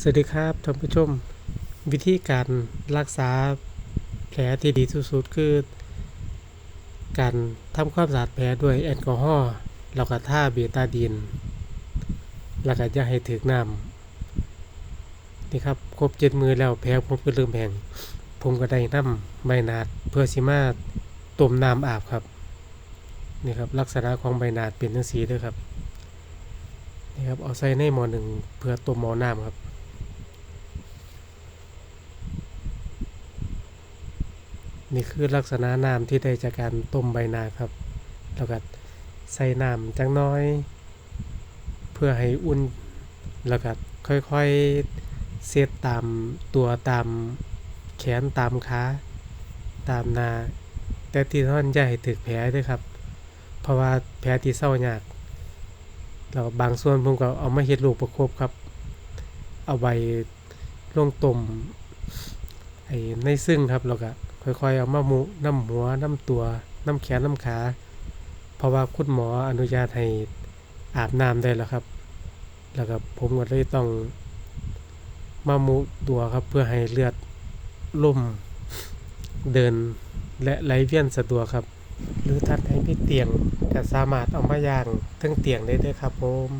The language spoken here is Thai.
สวัสดีครับท่านผู้ชม วิธีการรักษาแผลที่ดีที่สุดคือ การทำความสะอาดแผลด้วยแอลกอฮอล์แล้วก็ท่าเบตาดีนแล้วก็อย่าให้ถึกน้ำนี่ครับครบเจ็ดมือแล้วแผลผมก็เริ่มแห้งผมก็ได้น้ำใบนาดเพื่อสิมาต้มน้ำอาบครับนี่ครับลักษณะของใบนาดเป็นจังสีด้วยครับนี่ครับเอาใส่ในหม้อหนึ่งเพื่อต้มหม้อน้ำครับ นี่คือลักษณะน้ำที่ได้จากการต้มใบนาครับ แล้วก็ใส่น้ำจังน้อย เพื่อให้อุ่น แล้วก็ค่อยๆเซตตามตัวตามแขนตามขาตามนาแต่ที่ท่านให้ถึกแผลด้วยครับ เพราะว่าแผลที่เศร้ายากแล้วบางส่วนผมก็เอามาเฮ็ดลูกประคบครับ เอาใบลงต้มไอ้ในซึ่งครับแล้วก็ ค่อยๆเอามามุน้ำหัวน้ำตัวน้ำแขนน้ำขา เพราะว่าคุณหมออนุญาตให้อาบน้ำได้แล้วครับ แล้วก็ผมก็เลยต้องมามุตัวครับเพื่อให้เลือดล่มเดินและไหลเวียนสะดวกครับ หรือท่านให้มีเตียงก็สามารถเอามาย่างทั้งเตียงได้ด้วยครับผม